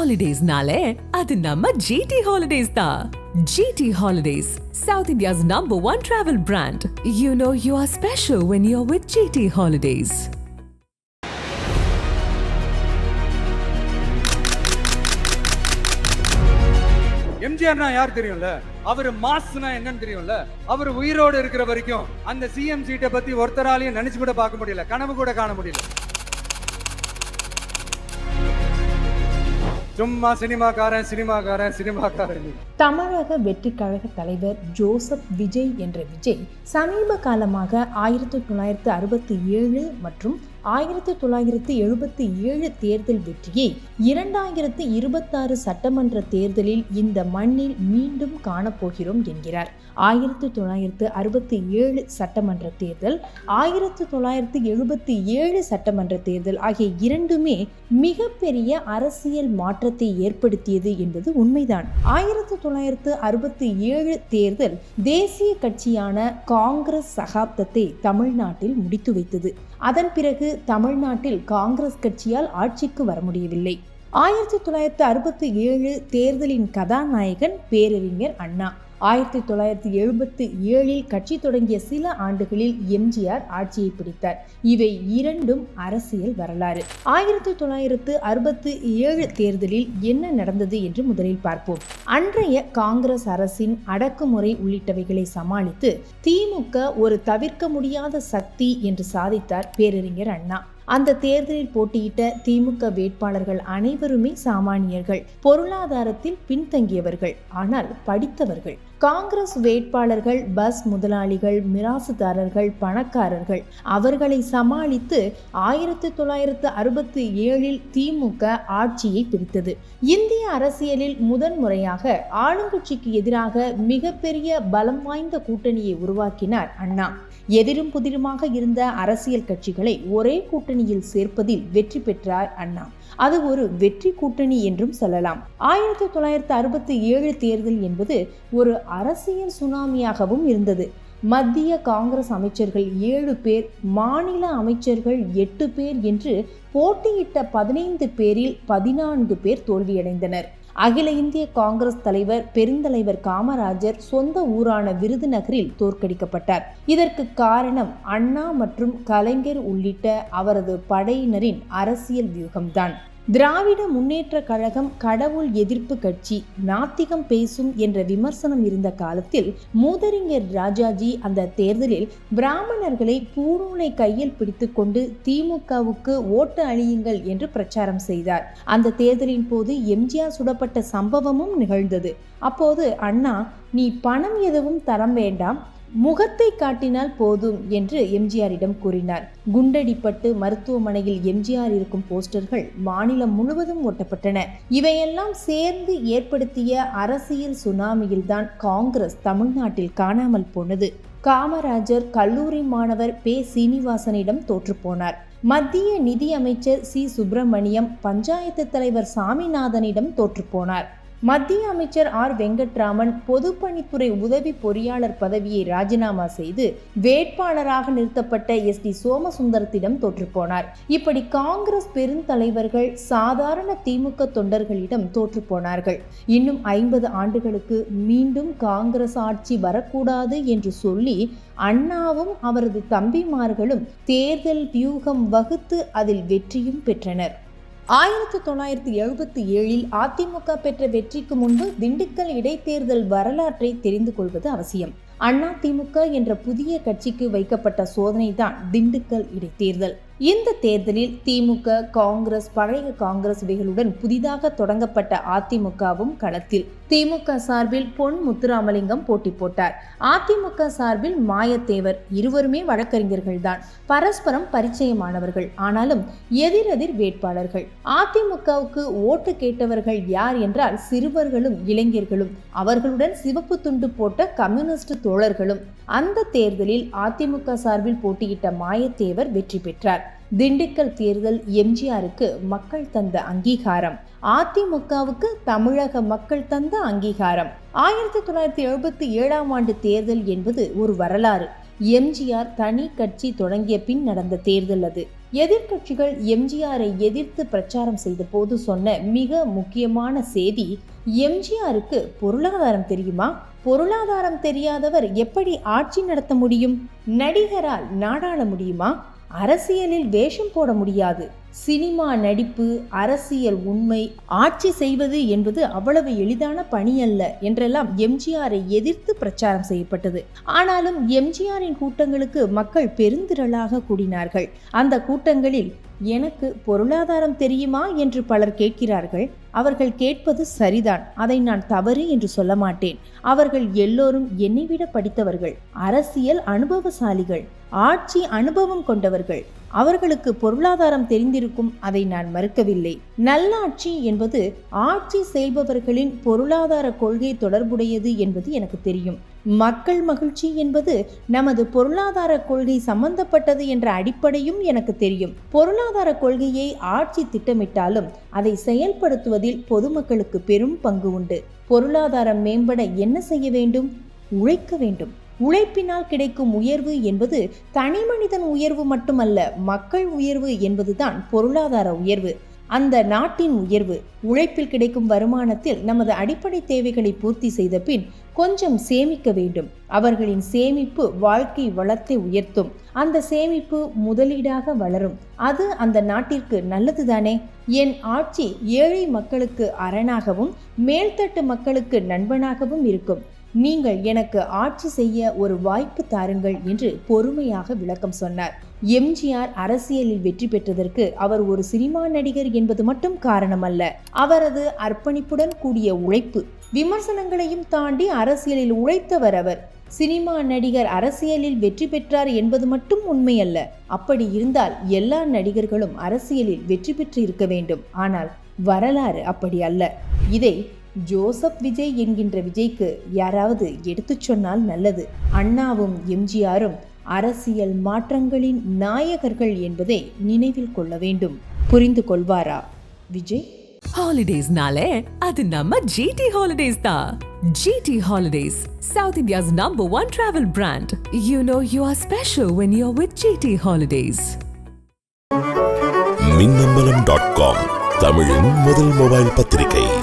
ஹாலிடேஸ்னாலே அது நம்ம ஜிடி ஹாலிடேஸ் தான் GT Holidays South India's number one travel brand you know you are special when you are with GT Holidays எம்ஜிஆர்னா யார் தெரியும்ல? அவர் மாஸ்னா என்னன்னு தெரியும்ல? அவர் உயிரோடு இருக்கிற வரைக்கும் அந்த சிஎம் சீட்டை பத்தி ஒருத்தராலையும் நினைச்சு கூட பார்க்க முடியல. கனவு கூட காண முடியல. சும்மா சினிமாக்காரன் சினிமாக்காரன் சினிமாக்காரன். தமிழக வெற்றி கழக தலைவர் ஜோசப் விஜய் என்ற விஜய் சமீப காலமாக ஆயிரத்தி தொள்ளாயிரத்து அறுபத்தி ஏழு மற்றும் ஆயிரத்தி தொள்ளாயிரத்து எழுபத்தி ஏழு தேர்தல் வெற்றியை இரண்டாயிரத்து இருபத்தாறு சட்டமன்ற தேர்தலில் இந்த மண்ணில் மீண்டும் காணப்போகிறோம் என்கிறார். ஆயிரத்தி தொள்ளாயிரத்து அறுபத்தி ஏழு சட்டமன்ற தேர்தல் ஆயிரத்தி தொள்ளாயிரத்து எழுபத்தி ஏழு சட்டமன்ற தேர்தல் ஆகிய இரண்டுமே மிகப்பெரிய அரசியல் மாற்றத்தை ஏற்படுத்தியது என்பது உண்மைதான். ஆயிரத்தி தொள்ளாயிரத்து அறுபத்தி ஏழு தேர்தல் தேசிய கட்சியான காங்கிரஸ் சகாப்தத்தை தமிழ்நாட்டில் முடித்து வைத்தது. அதன் பிறகு தமிழ்நாட்டில் காங்கிரஸ் கட்சியால் ஆட்சிக்கு வர முடியவில்லை. ஆயிரத்தி தொள்ளாயிரத்து அறுபத்தி ஏழு தேர்தலின் கதாநாயகன் பேரறிஞர் அண்ணா. ஆயிரத்தி தொள்ளாயிரத்தி எழுபத்தி ஏழில் கட்சி தொடங்கிய சில ஆண்டுகளில் எம்ஜிஆர் ஆட்சியை பிடித்தார். இவை இரண்டும் அரசியல் வரலாறு. ஆயிரத்தி தொள்ளாயிரத்து அறுபத்தி ஏழு தேர்தலில் என்ன நடந்தது என்று முதலில் பார்ப்போம். அன்றைய காங்கிரஸ் அரசின் அடக்குமுறை உள்ளிட்டவைகளை சமாளித்து திமுக ஒரு தவிர்க்க முடியாத சக்தி என்று சாதித்தார் பேரறிஞர் அண்ணா. அந்த தேர்தலில் போட்டியிட்ட திமுக வேட்பாளர்கள் அனைவருமே சாமானியர்கள் பொருளாதாரத்தில் பின்தங்கியவர்கள் ஆனால் படித்தவர்கள். காங்கிரஸ் வேட்பாளர்கள் பஸ் முதலாளிகள் மிராசுதாரர்கள் பணக்காரர்கள். அவர்களை சமாளித்து ஆயிரத்தி தொள்ளாயிரத்து அறுபத்தி ஏழில் திமுக ஆட்சியை பிரித்தது. இந்திய அரசியலில் முதன்முறையாக ஆளுங்கட்சிக்கு எதிராக மிகப்பெரிய பலம் வாய்ந்த கூட்டணியை உருவாக்கினார் அண்ணா. எதிரும் புதிருமாக இருந்த அரசியல் கட்சிகளை ஒரே கூட்டணியில் சேர்ப்பதில் வெற்றி பெற்றார் அண்ணா. அது ஒரு வெற்றி கூட்டணி என்றும் சொல்லலாம். ஆயிரத்தி தொள்ளாயிரத்தி அறுபத்தி ஏழு தேர்தல் என்பது ஒரு அரசியல் சுனாமியாகவும் இருந்தது. மத்திய காங்கிரஸ் அமைச்சர்கள் ஏழு பேர் மாநில அமைச்சர்கள் எட்டு பேர் என்று போட்டியிட்ட பதினைந்து பேரில் பதினான்கு பேர் தோல்வியடைந்தனர். அகில இந்திய காங்கிரஸ் தலைவர் பெருந்தலைவர் காமராஜர் சொந்த ஊரான விருதுநகரில் தோற்கடிக்கப்பட்டார். இதற்கு காரணம் அண்ணா மற்றும் கலைஞர் உள்ளிட்ட அவரது படையினரின் அரசியல் வியூகம்தான். திராவிட முன்னேற்ற கழகம் கடவுள் எதிர்ப்பு கட்சி நாத்திகம் பேசும் என்ற விமர்சனம் இருந்த காலத்தில் மூதறிஞர் ராஜாஜி அந்த தேர்தலில் பிராமணர்களை பூநூலை கையில் பிடித்துக்கொண்டு திமுகவுக்கு ஓட்டு அணியுங்கள் என்று பிரச்சாரம் செய்தார். அந்த தேர்தலின் போது எம்ஜிஆர் சுடப்பட்ட சம்பவமும் நிகழ்ந்தது. அப்போது அண்ணா நீ பணம் எதுவும் தரம் வேண்டாம். முகத்தை காட்டினால் போதும் என்று எம்ஜிஆரிடம் கூறினார். குண்டடிப்பட்டு மருத்துவமனையில் எம்ஜிஆர் இருக்கும் போஸ்டர்கள் மாநிலம் முழுவதும் ஒட்டப்பட்டன. இவையெல்லாம் சேர்ந்து ஏற்படுத்திய அரசியல் சுனாமியில்தான் காங்கிரஸ் தமிழ்நாட்டில் காணாமல் போனது. காமராஜர் கல்லூரி மாணவர் பே. சீனிவாசனிடம் தோற்றுப்போனார். மத்திய நிதி அமைச்சர் சி. சுப்பிரமணியம் பஞ்சாயத்து தலைவர் சாமிநாதனிடம் தோற்றுப்போனார். மத்திய அமைச்சர் ஆர். வெங்கட்ராமன் பொதுப்பணித்துறை உதவி பொறியாளர் பதவியை ராஜினாமா செய்து வேட்பாளராக நிறுத்தப்பட்ட எஸ். டி. சோமசுந்தரத்திடம் தோற்றுப்போனார் இப்படி காங்கிரஸ் பெருந்தலைவர்கள் சாதாரண திமுக தொண்டர்களிடம் தோற்றுப்போனார்கள் இன்னும் ஐம்பது ஆண்டுகளுக்கு மீண்டும் காங்கிரஸ் ஆட்சி வரக்கூடாது என்று சொல்லி அண்ணாவும் அவரது தம்பிமார்களும் தேர்தல் வியூகம் வகுத்து அதில் வெற்றியும் பெற்றனர். ஆயிரத்தி தொள்ளாயிரத்தி எழுபத்தி ஏழில் அதிமுக பெற்ற வெற்றிக்கு முன்பு திண்டுக்கல் இடைத்தேர்தல் வரலாற்றை தெரிந்து கொள்வது அவசியம். அண்ணா திமுக என்ற புதிய கட்சிக்கு வைக்கப்பட்ட சோதனைதான் திண்டுக்கல் இடைத்தேர்தல். இந்த தேர்தலில் திமுக காங்கிரஸ் பழைய காங்கிரஸ் இவைகளுடன் புதிதாக தொடங்கப்பட்ட அதிமுகவும் களத்தில். திமுக சார்பில் பொன் முத்துராமலிங்கம் போட்டி போட்டார். அதிமுக சார்பில் மாயத்தேவர் இருவருமே வழக்கறிஞர்கள்தான். பரஸ்பரம் பரிச்சயமானவர்கள். ஆனாலும் எதிரெதிர் வேட்பாளர்கள். அதிமுகவுக்கு ஓட்டு கேட்டவர்கள் யார் என்றால் சிறுவர்களும் இளைஞர்களும். அவர்களுடன் சிவப்பு துண்டு போட்ட கம்யூனிஸ்ட் தோழர்களும். அந்த தேர்தலில் அதிமுக சார்பில் போட்டியிட்ட மாயத்தேவர் வெற்றி பெற்றார். திண்டுக்கல் தேர்தல் எம்ஜிஆருக்கு மக்கள் தந்த அங்கீகாரம். அதிமுகவுக்கு தமிழக மக்கள் தந்த அங்கீகாரம். ஆயிரத்தி தொள்ளாயிரத்தி எழுபத்தி ஏழாம் ஆண்டு தேர்தல் என்பது ஒரு வரலாறு. எம்ஜிஆர் தனி கட்சி தொடங்கிய பின் நடந்த தேர்தல் அது. எதிர்க்கட்சிகள் எம்ஜிஆரை எதிர்த்து பிரச்சாரம் செய்த போது சொன்ன மிக முக்கியமான செய்தி எம்ஜிஆருக்கு பொருளாதாரம் தெரியுமா? பொருளாதாரம் தெரியாதவர் எப்படி ஆட்சி நடத்த முடியும்? நடிகரால் நாடாள முடியுமா? அரசியலில் வேஷம் போட முடியாது. சினிமா நடிப்பு அரசியல் உண்மை ஆட்சி செய்வது என்பது அவ்வளவு எளிதான பணி அல்ல என்றெல்லாம் எம்ஜிஆரை எதிர்த்து பிரச்சாரம் செய்யப்பட்டது. ஆனாலும் எம்ஜிஆரின் கூட்டங்களுக்கு மக்கள் பெருந்திரளாக கூடினார்கள். அந்த கூட்டங்களில் எனக்கு பொருளாதாரம் தெரியுமா என்று பலர் கேட்கிறார்கள். அவர்கள் கேட்பது சரிதான். அதை நான் தவறு என்று சொல்ல மாட்டேன். அவர்கள் எல்லோரும் என்னை விட படித்தவர்கள். அரசியல் அனுபவசாலிகள். ஆட்சி அனுபவம் கொண்டவர்கள். அவர்களுக்கு பொருளாதாரம் இருக்கும் அதை நான் மறுக்கவில்லை. நல்லாட்சி என்பது ஆட்சி செய்பவர்களின் பொருளாதார கொள்கை தொடர்புடையது என்பது எனக்கு தெரியும். மக்கள் மகிழ்ச்சி என்பது நமது பொருளாதார கொள்கை சம்பந்தப்பட்டது என்ற அடிப்படையும் எனக்கு தெரியும். பொருளாதார கொள்கையை ஆட்சி திட்டமிட்டாலும் அதை செயல்படுத்துவதில் பொதுமக்களுக்கு பெரும் பங்கு உண்டு. பொருளாதாரம் மேம்பட என்ன செய்ய வேண்டும்? உழைக்க வேண்டும். உழைப்பினால் கிடைக்கும் உயர்வு என்பது தனி மனிதன் உயர்வு மட்டுமல்ல மக்கள் உயர்வு என்பதுதான் பொருளாதார உயர்வு. அந்த நாட்டின் உயர்வு உழைப்பில் கிடைக்கும் வருமானத்தில் நமது அடிப்படை தேவைகளை பூர்த்தி செய்த பின் கொஞ்சம் சேமிக்க வேண்டும். அவர்களின் சேமிப்பு வாழ்க்கை வளத்தை உயர்த்தும். அந்த சேமிப்பு முதலீடாக வளரும். அது அந்த நாட்டிற்கு நல்லதுதானே? என் ஆட்சி ஏழை மக்களுக்கு அரணாகவும் மேல்தட்டு மக்களுக்கு நண்பனாகவும் இருக்கும். நீங்கள் எனக்கு ஆட்சி செய்ய ஒரு வாய்ப்பு தாருங்கள் என்று பொறுமையாக விளக்கம் சொன்னார். எம்ஜிஆர் அரசியலில் வெற்றி பெற்றதற்கு அவர் ஒரு சினிமா நடிகர் என்பது மட்டும் காரணமல்ல. அவரது அர்ப்பணிப்புடன் கூடிய உழைப்பு விமர்சனங்களையும் தாண்டி அரசியலில் உழைத்தவர் அவர். சினிமா நடிகர் அரசியலில் வெற்றி பெற்றார் என்பது மட்டும் உண்மையல்ல. அப்படி இருந்தால் எல்லா நடிகர்களும் அரசியலில் வெற்றி பெற்று இருக்க வேண்டும். ஆனால் வரலாறு அப்படி அல்ல. இதை ஜோசப் விஜய் என்கின்ற விஜய்க்கு யாராவது எடுத்துச் சொன்னால் நல்லது. அண்ணாவும் எம்ஜிஆரும் அரசியல் மாற்றங்களின் நாயகர்கள் என்பதை நினைவில் கொள்ள வேண்டும். புரிந்து கொள்வாரா? விஜய்? ஹாலிடேஸ்னாலே அது நம்ம ஜிடி ஹாலிடேஸ் தான். GT Holidays South India's number one travel brand you know you are special when you are with GT Holidays Minnambalam dot com தமிழின் முதல் மொபைல் பத்திரிகை.